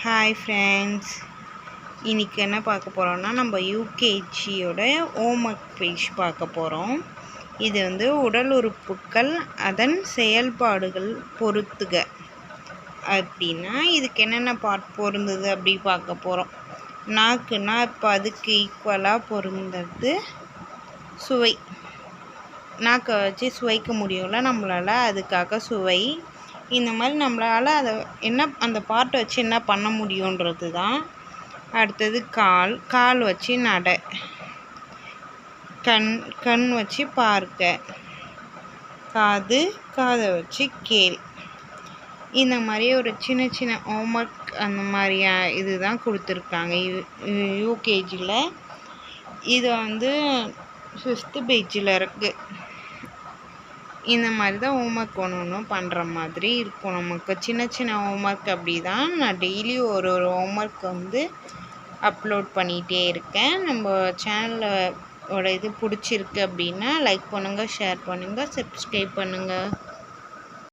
Hi friends இன்றைக்கி என்ன பார்க்க போகிறோம்னா நம்ம யூகேஜியோட ஹோம்ஒர்க் பேஜ் பார்க்க போகிறோம் இது வந்து உடல் உறுப்புக்கள் அதன் செயல்பாடுகள் பொறுத்துக. அப்படின்னா இதுக்கு என்னென்ன பார்ட் பொருந்தது அப்படி பார்க்க போகிறோம் நாக்குன்னா இப்போ அதுக்கு ஈக்குவலாக பொருந்தது சுவை. நாக்கை வச்சு சுவைக்க முடியும்ல நம்மளால் அதுக்காக சுவை இந்த மாதிரி நம்மளால் அதை என்ன அந்த பார்ட்டை வச்சு என்ன பண்ண முடியுன்றது தான். அடுத்தது கால் கால் வச்சு நட. கண் கண் வச்சு பார்க்க. காது காதை வச்சு கேள். இந்த மாதிரி ஒரு சின்ன சின்ன ஹோம்ஒர்க் அந்த மாதிரியா இது தான் கொடுத்துருக்காங்க. யூ யூகேஜியில் இது வந்து ஃபிஃப்த்து பேஜில் இருக்குது இந்த மாதிரி தான் ஹோம்ஒர்க் ஒன்று ஒன்றும் பண்ணுற மாதிரி இருக்கும் நமக்கு. சின்ன சின்ன ஹோம்ஒர்க் அப்படி தான் நான் டெய்லி ஒரு ஒரு ஹோம்ஒர்க் வந்து அப்லோட் பண்ணிகிட்டே இருக்கேன். நம்ம சேனலோட இது பிடிச்சிருக்கு அப்படின்னா லைக் பண்ணுங்கள் ஷேர் பண்ணுங்கள் சப்ஸ்கிரைப் பண்ணுங்கள்